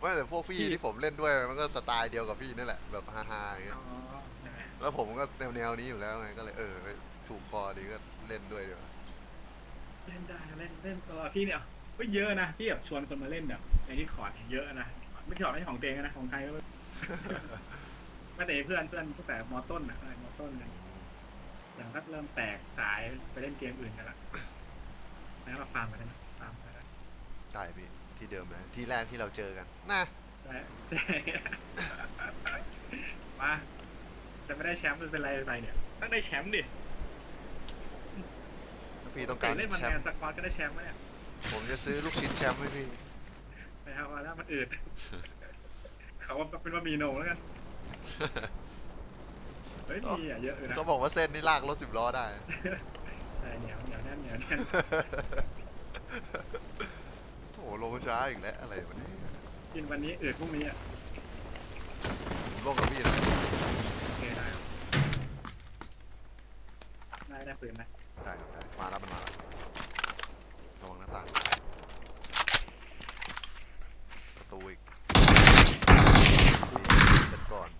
ไม่แต่พวกพี่พี่ที่ผมเล่นด้วยมันก็สไตล์เดียวกับพี่นั่นแหละแบบฮาๆอย่างเงี้อ๋ยอใช่ไหมแล้วผมก็แนวแนวๆนี้อยู่แล้วไงก็เลยเออถูกคอดีก็เล่นด้วยดีกว่าเล่นได้เล่นเล่นตลอดพี่เนี่ยก็เยอะนะที่แบบชวนคนมาเล่นแบบในที่คอร์ดเยอะนะไม่ใช่ของไม่ใช่ของเตงนะของใครก็ไม่ไม่แต่เพื่อนเพื่อนตั้งแต่มอต้นอะมอต้นเลยอย่างก็เริ่มแตกสายไปเล่นเกมอื่นกันละแล้วมาฟาร์มกันได้ไหมฟาร์มกันได้ได้พี่ ที่เดิมเลยที่แรกที่เราเจอกันนะได้ได้มาจะไม่ได้แชมป์จะเป็นไรไปเนี่ยต้องได้แชมป์ดิถ้าพี่ต้องการเล่นมันแชแมมนป์สควอตก็ได้แชมป์ไหมเนี่ยผมจะซื้อลูกชิ้นแชมป์ให้พี่ไปเอามาแล้วมันอืดเขาว่าเป็นบะหมี่โหนงแล้วกันเฮ้ยมีอะเยอะเลยนะเขาบอกว่าเส้นนี่ลากรถสิบล้อได้ ใช่เหนียวเหนียวแน่นเหนียวแน่นโอ้โห ลงช้าอีกแล้วอะไรวันนี้กินวันนี้อืดพรุ่งนี้อะผมลงกับพี่นะโอเคได้ครับได้ได้ปืนไหมได้ครับได้มาแล้วมันมาแล้วระวังหน้าต่างประตูอีกเปิดก่อน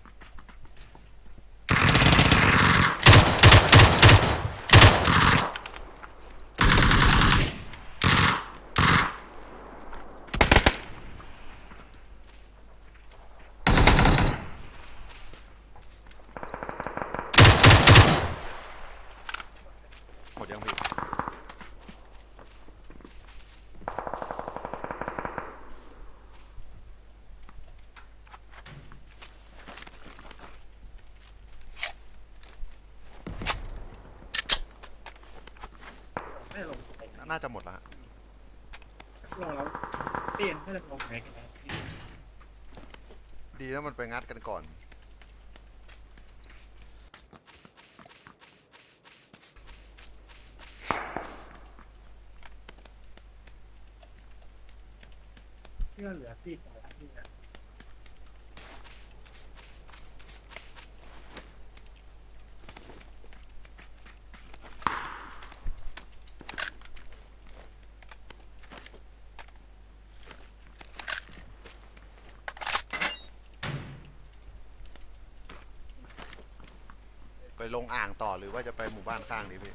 ห มดยังพี่ไม่ลงไปน่าจะหมดแล้วฮะลงแล้วเตี้ยนไม่ได้ลงไหนกันแน่ดีนะมันไปงัดกันก่อน ที่ว่าเหลือซีกต่อที่นี่ยไปลงอ่างต่อหรือว่าจะไปหมู่บ้านข้างดีพี่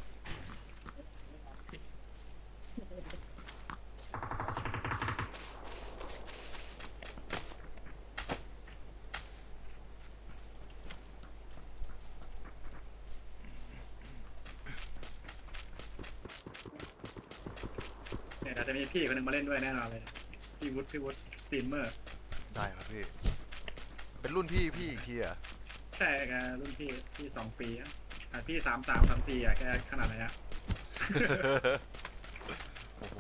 เนี่ยเดี๋ยว จะมีพี่คนหนึงมาเล่นด้วยแน่นอนเลย พี่วุฒิพี่วุฒิสตรีมเมอร์ ได้ครับพี่ เป็นรุ่นพี่พี่อีกทีเหรอะใช่แกรุ่นพี่พี่สองปีอะอะพี่สามสามสามปีอะแกขนาดไหนอะโอ้โห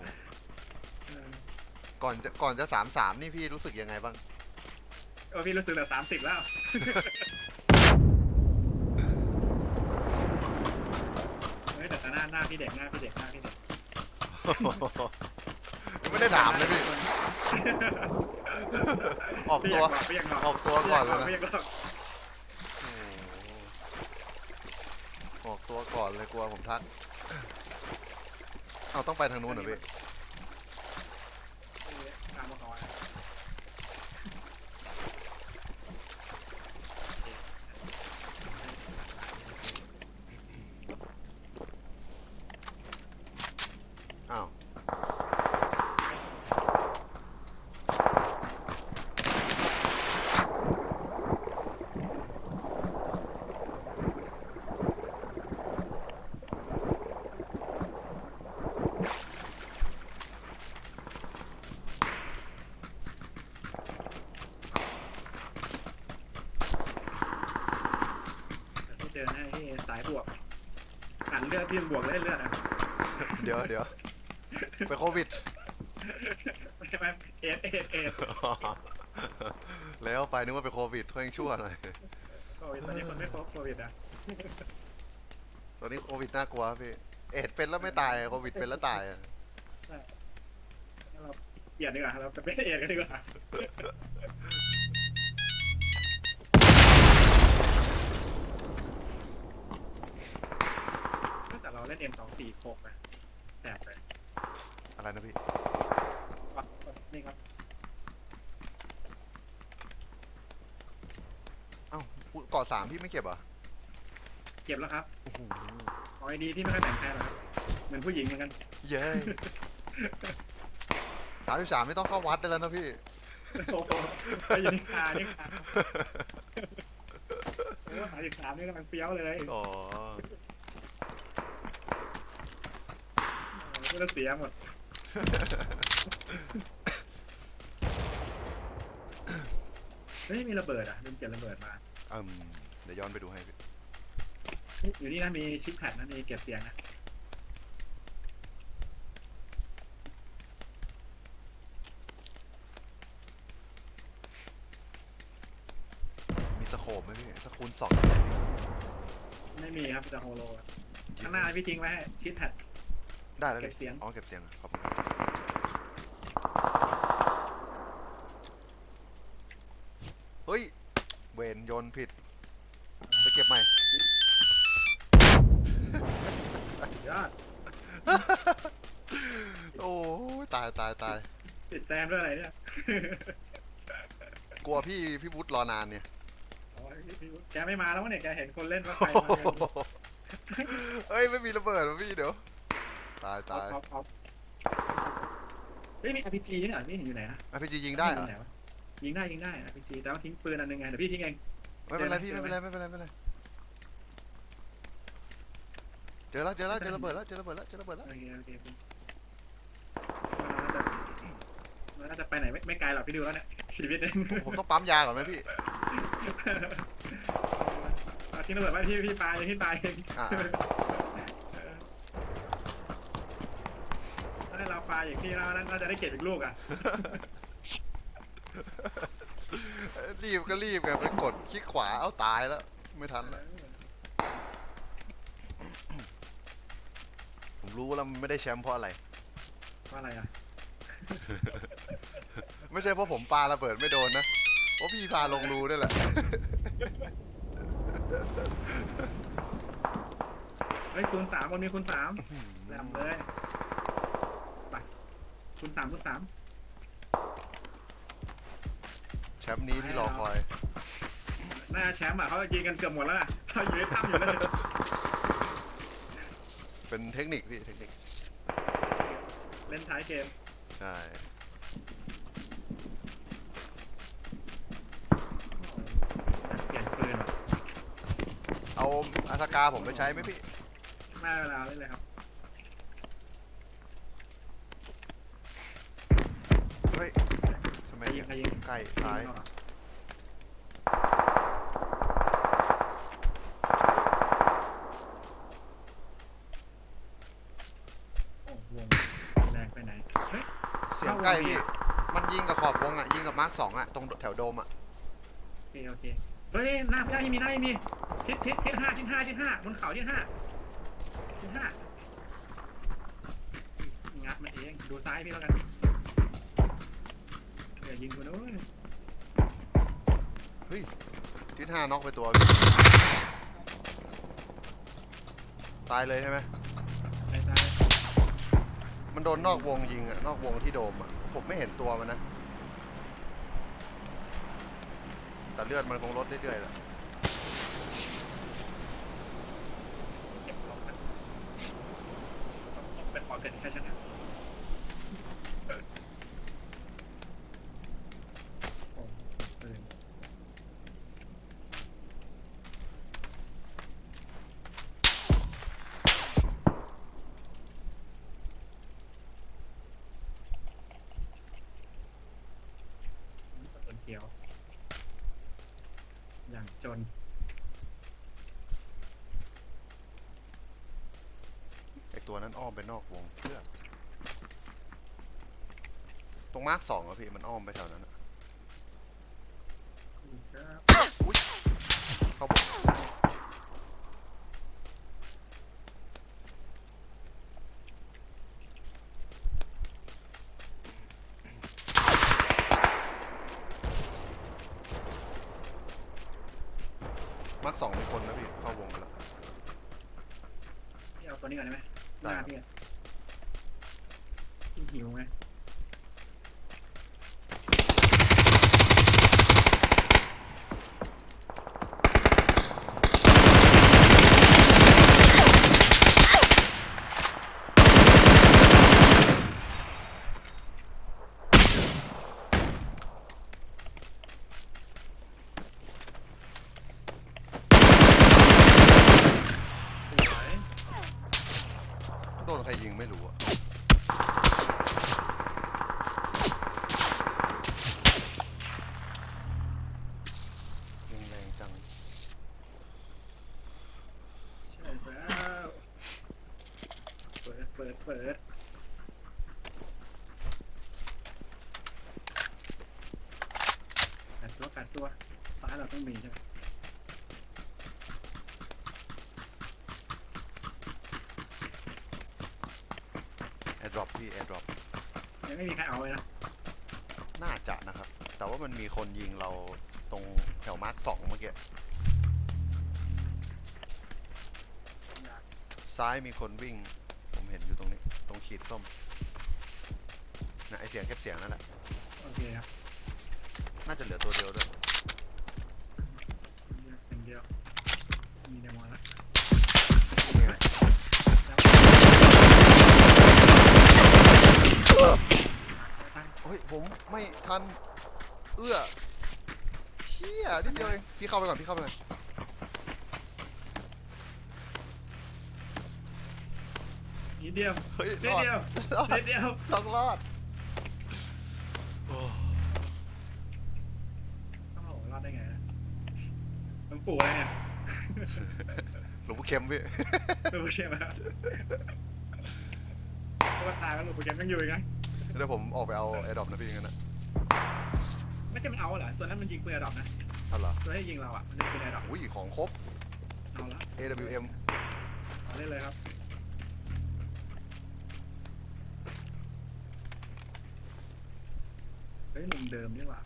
เออก่อนจะก่อนจะสามสามนี่พี่รู้สึกยังไงบ้าง เออพี่รู้สึกแบบสามสิบแล้ว เฮ้ยแต่หน้าหน้าพี่เด็กหน้าพี่เด็กหน้าพี่เด็กยัง ไม่ได้ถามเลยพี่ ออกตัวพี่อยากบอกออกตัวก่อนเลยนะพี่อยากบอกโอ้โหออกตัวก่อนเลยกลัวผมทัก เอาต้องไปทางนู้นเหรอพี่ ตามมาก่อน อ้าว พี่เจอให้พี่สายบวก หันเลือดพี่บวกเล่นเลือดอะเดี๋ยวเดี๋ยวไปโควิดไม่ใช่ไหมเอสเอสเอสแล้วไปนึกว่าไปโควิดเขายังชั่วหน่อยโควิดตอนนี้คนไม่พบโควิดอะตอนนี้โควิดน่ากลัวครับพี่ เอดส์เป็นแล้วไม่ตายโควิดเป็นแล้วตายอะงั้นเราเปลี่ยนดีกว่าเราไปเป็นเอสกันดีกว่า เล่น M24 โคกไปแสบเลยอะไรนะพี่นี่ครับเอ้าวเกาะสามพี่ไม่เก็บเหรอเก็บแล้วครับโอ้โหขอไอดีที่ไม่ค่อยแต่งแค่หรครับเหมือนผู้หญิงเหมือนกัน เย้สามสิบสามไม่ต้องเข้าวัดได้แล้วนะพี่ โอ้โหไปอยู่ในคานี่คาโอ้สามสิบสามนี่มันเปรี้ยวเลย อ๋อ ก็จะเสียหมดเฮ้ยมีระเบิดอะลืมเก็บระเบิดมา อืมเดี๋ยวย้อนไปดูให้พี่เฮ้ยอยู่นี่นะมีชิปแพดนะมีเก็บเสียงนะมีสโคปไหมพี่สคูลสองไม่มีครับจะโฮโลอะข้างหน้าพี่ทิ้งไว้ให้ชิปแพด ได้แล้วเก็บพี่เสียง อ๋อเก็บเสียงขอบคุณเฮ้ย เวนโยนผิด ไปเก็บใหม่ ยอดโอ้ยตายตายตายติดแซมด้วยอะไรเนี่ยกลัวพี่พี่วุฒิรอนานเนี่ย โอ้ยพี่พี่แกไม่มาแล้ววะเนี่ยแกเห็นคนเล่นว่าใครมากันเฮ้ย ไม่มีระเบิดวะพี่เดี๋ยว ตายเอาตายเอาเอาเฮ้ยมี RPG นี่เหรอนี่เห็นอยู่ไหนนะอพีจียิงได้เหรอนวะยิงได้ยิงได้ RPG แต่ว่าทิ้งปืนอันหนึงไงเดี๋ยวพี่ทิ้งเอง ไม่เป็นไรพี่เจอไม่ไหมเป็นไรไม่เป็นไรไม่เป็นไรเจอแล้วเจอแล้วเจอระเบิดแล้วเจอระเบิดแล้วเจอระเบิดแล้วโอเคโอเคพี่เราน่าจะเราน่าจะไปไหนไม่ไม่ไกลหรอกพี่ดูแล้วเนี่ยชีวิตเนี่ยผมผมต้องปั๊มยาก่อนไหมพี่ เอาทิ้งระเบิดไว้พี่พี่ปาเองพี่ปาเองอ่า ถ้าเราปา อย่างพี่เราเราจะได้เก็บอีกลูกอะ รีบก็รีบไงไปกดคลิกขวาเอาตายแล้ว ไม่ทันแล้วผมรู้แล้วมันไม่ได้แชมป์เพราะอะไร ว่าอะไรอะ ไม่ใช่เพราะผมปาระเบิดไม่โดนนะเพราะพี่พาลงรูนี่แหละ เฮ้ยคูณสามบนมีคูณสามแหลมเลยไป คูณสามคูณสามแชมป์นี้ที่รอคอย น่าจะแชมป์อะเขายิงกันเกือบหมดแล้วนะเขาอยู่ในถ้ำอยู่แล้วเนี่ยเป็นเทคนิคพี่เทคนิค เล่นท้ายเกม ใช่ เปลี่ยนปืนเอาอาสกาผมไปใช้ไหมพี่ ไม่เวลาเล่นเลยครับ เฮ้ยทำไมใครยิเนี่งยใครยิงใกล้ซ้ายงเหรอโอ้วงแรงไปไหน เฮ้ย เสียงใกล้พี่ มันยิงกับขอบวงอะยิงกับมาร์คสองอะตรงแถวโดมอะโอเคโอเค เฮ้ยหน้าหน้ายังมีหน้ายังมีทิศทิศทิศห้าทิศห้าทิศห้าบนเขาทิศห้าทิศห้างัดมันเอง ดูซ้ายพี่แล้วกันอย่ายิงกูนะเว้ยเฮ้ยทิศห้าน็อกไปตัวพี่ตายเลยใช่ไหมไอ้ซ้ายมันโดนนอกวงยิงอะนอกวงที่โดมอะผมไม่เห็นตัวมันนะ แต่เลือดมันคงลดเรื่อยๆแหละเก็บของมันเป็นขอเกิดแค่ชนะโอ้ปืน คนเขียว อย่างจน ไอ ตัวนั้นอ้อมไปนอกวงเพื่อตรงมาร์คสองอะพี่มันอ้อมไปแถวนั้นอะเข้าบงมาร์คสองมีคนนะพี่ เข้าวงไปแล้ว พี่เอาตัวนี้ก่อนได้ไหน้าพี่อะพี่หิวไหม ตัวซ้ายเราต้องมีใช่ไหม แอร์ดรอปพี่แอร์ดรอป ยัง ไม่มีใครเอาเลยนะน่าจะนะครับ แต่ว่ามันมีคนยิงเราตรงแถวมาร์คสองเมื่อกี้ ซ้ายมีคนวิ่ง ผมเห็นอยู่ตรงนี้ ตรงขีดส้มนะไอเสียงแคบเสียงนั่นแหละ โอเคครับน่าจะเหลือตัวเดียวด้วยเป็นเดียวมีเดโมแล้ว นี่ไง ตั้ง เฮ้ย ผมไม่ทัน เอื้อเชี่ยนิดเดียวเองพี่เข้าไปก่อนพี่เข้าไปก่อนนิดเดียวเฮ้ยนิรดอดเดียวรอดนิดเดียวต้องรอดโอ้โอ้โหรอดได้ไงนะหลวงปู่อะไรเนี่ยหลวงปู่เข็มพี่ หลวงปู่เข็มอะก็ว่าตายแล้วหลวงปู่เข็มยังอยู่อีกนะ เดี๋ยวผมออกไปเอาแอร์ดรอปนะพี่งั้นนะไม่ใช่มันเอาเหรอ ตัวนั้นมันยิงปืนอะดรอปนะ เอาเหรอตัวที่ยิงเราอะ มันเป็นปืนอะดรอปอุ้ยของครบ เอาละ AWM เอาเล่นเลยครับ เฮ้ยมุมเดิมนี่หว่า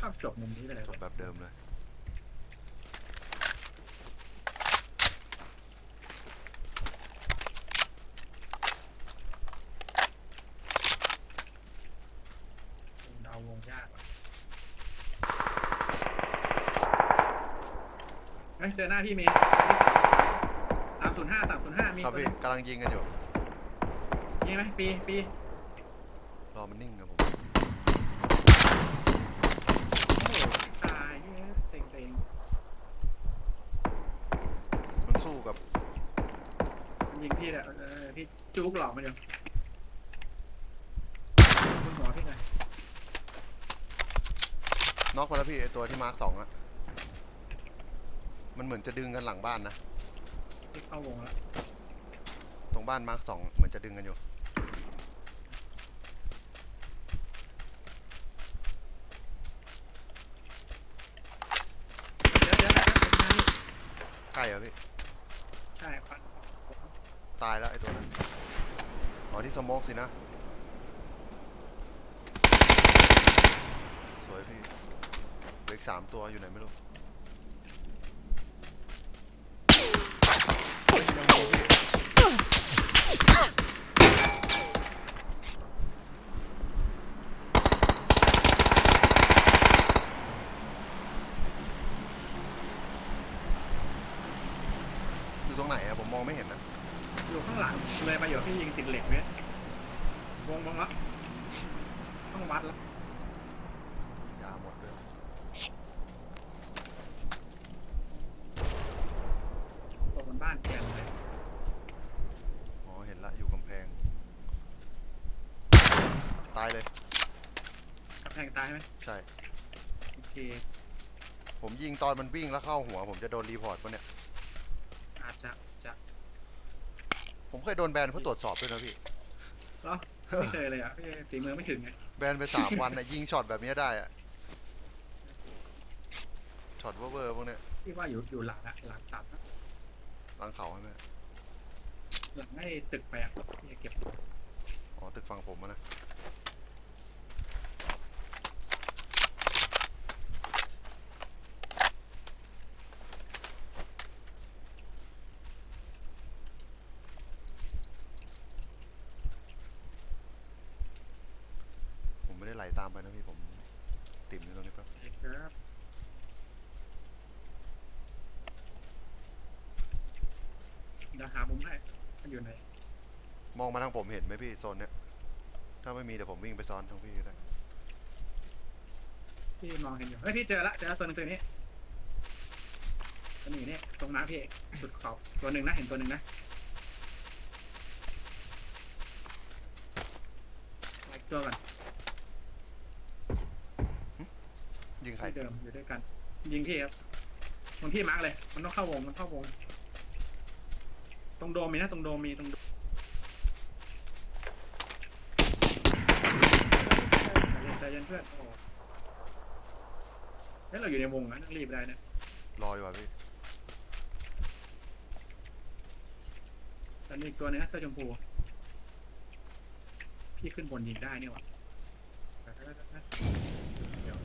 ชอบจบมุมนี้ไปเลยจบแบบเดิมเลย เดาวงยากว่ะเฮ้ยเจอ หน้าพี่เมย์สามศูนย์ห้าสามศูนย์ห้ามีครับคนพี่กำลังยิงกันอยู่ยิงไหมปีปีรอมันนิ่งครับผม โอ้โหตายเฮ้ยเต็งเต็งมันสู้กับมันยิงพี่แหละเออพี่จุกหลอกมันอยู่บนหัวพี่หน่อยน็อกไปแล้วพี่ไอตัวที่มาร์คสองอะ มันเหมือนจะดึงกันหลังบ้านนะพี่เข้าวงแล้วตรงบ้านมาร์คสองเหมือนจะดึงกันอยู่ เดี๋ยวเดี๋ยวเดี๋ยวเดี๋ยวใกล้เหรอพี่ ใช่ควันตายแล้วไอตัวนั้น อ๋อที่สโมกสินะ สวยพี่เหลืออีกสามตัวอยู่ไหนไม่รู้เฮ้ยยังอยู่พี่อยู่ตรงไหน อะผมมองไม่เห็นนะอยู่ข้างหลังเลยมาอยู่พี่ยิงติดเหล็กเนี่ยวงวงแล้วต้องวัดแล้วยาหมดด้วยตกบนบ้านแกนเลยอ๋อเห็นละอยู่กำแพง ตายเลยกระแพงตายไหมใช่ โอเคผมยิงตอนมันวิ่งแล้วเข้าหัว ผมจะโดนรีพอร์ตปะเนี่ยอาจจะจะ ผมเคยโดนแบนเพราะตรวจสอบด้วยนะพี่ เหรอไม่เคยเลยอะพี่ฝีมือไม่ถึงไงแบนไปสามวันนะยิงช็อตแบบนี้ได้อะช็อตเวอร์ๆพวกเนี้ยพี่ว่าอยู่อยู่หลังอะหลังตัดอะหลังเขาใช่ไหมหลังให้ตึกไปอะพี่จะเก็บอ๋อตึกฝั่งผมอะนะ ผม ไม่ได้ไหลตามไปนะพี่ผมติ่มอยู่ตรงนี้แป๊บเก็บครับเดี๋ยวหามุมให้มันอยู่ไหนมองมาทางผมเห็นไหมพี่โซนเนี้ยถ้าไม่มีเดี๋ยวผมวิ่งไปซ้อนทางพี่ก็ได้พี่มองเห็นอยู่เฮ้ยพี่เจอละเจอตัวหนึงตัวนี้ตัวนี้เนี่ยตรงน้ำพี่สุดขอบตัวหนึ่งนะเห็นตัวหนึ่งนะไล่ตัวก่อน ยิง ใคร ที่เดิมอยู่ด้วยกัน ยิงพี่ครับตรงที่มาร์กเลย มันต้องเข้าวงมันเข้าวง ตรงโดมมีนะตรงโดมมีตรงโดมใจเย็นใจเย็นเพื่อนโอ้เฮ้ยเราอยู่ในวงนะต้องรีบได้นะรอดีกว่าพี่ แต่มีอีกตัวนึงนะเสื้อชมพู พี่ขึ้นบนยิงได้นี่หว่าเดี๋ยว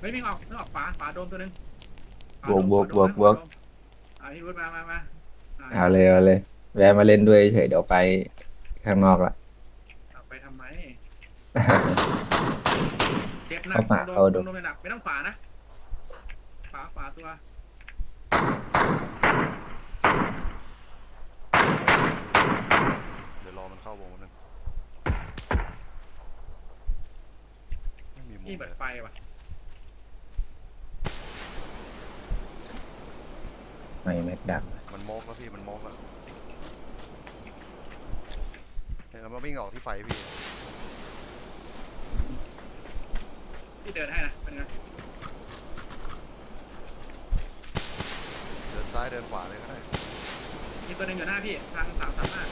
เฮ้ยวิ่งออกวิ่งออกฝาฝาโดมตัวนึงฝาโดมบวกฝาโดมบวกนะบวกฝาโดมอ่าพี่รุดมามามาอ่เอาเลยเอาเลย แวะมาเล่นด้วยเฉยเดี๋ยวไปข้างนอกละ เอาไปทำไมเจ็บหนักเอาฝาโดนเอาดูโดนไปหนักไม่ต้องฝานะฝาฝาตัวเดี๋ยวรอมันเข้าวงนึงไม่มีมุนี่มเปิเลดยไฟว่ะ ไม่แม็กดักมันโมกแล้วพี่มันโมกแล้วเนี่ยเรามาวิ่งออกที่ไฟพี่พี่เดินให้นะเป็นไงเดินซ้ายเดินขวาเลยก็ได้มีตัวหนึงอยู่หน้าพี่ทางสามสามห้า